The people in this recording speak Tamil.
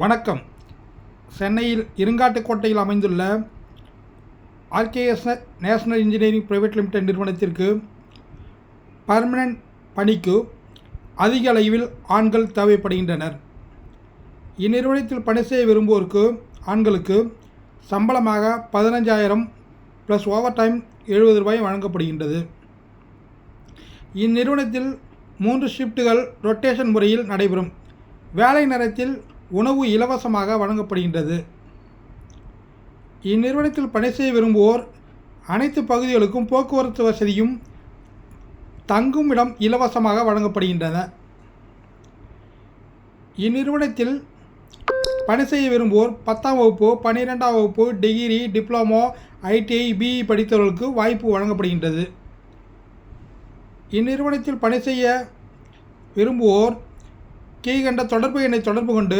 வணக்கம். சென்னையில் இருங்காட்டுக்கோட்டையில் அமைந்துள்ள RKS national engineering private limited நிறுவனத்திற்கு பர்மனன்ட் பணிக்கு அதிக அளவில் ஆண்கள் தேவைப்படுகின்றனர். இந்நிறுவனத்தில் பணி செய்ய விரும்புவோருக்கு ஆண்களுக்கு சம்பளமாக பதினஞ்சாயிரம் ப்ளஸ் ஓவர் டைம் எழுபது ரூபாய் வழங்கப்படுகின்றது. இந்நிறுவனத்தில் மூன்று ஷிஃப்ட்டுகள் ரொட்டேஷன் முறையில் நடைபெறும். வேலை நேரத்தில் உணவு இலவசமாக வழங்கப்படுகின்றது. இந்நிறுவனத்தில் பணி செய்ய விரும்புவோர் அனைத்து பகுதிகளுக்கும் போக்குவரத்து வசதியும் தங்கும் இடம் இலவசமாக வழங்கப்படுகின்றன. இந்நிறுவனத்தில் பணி செய்ய விரும்புவோர் பத்தாம் வகுப்பு பன்னிரெண்டாம் வகுப்பு டிகிரி டிப்ளமோ ஐடிஐ பிஇ படித்தவர்களுக்கு வாய்ப்பு வழங்கப்படுகின்றது. இந்நிறுவனத்தில் பணி செய்ய விரும்புவோர் கீழ்கண்ட தொடர்பு எண்ணை தொடர்பு கொண்டு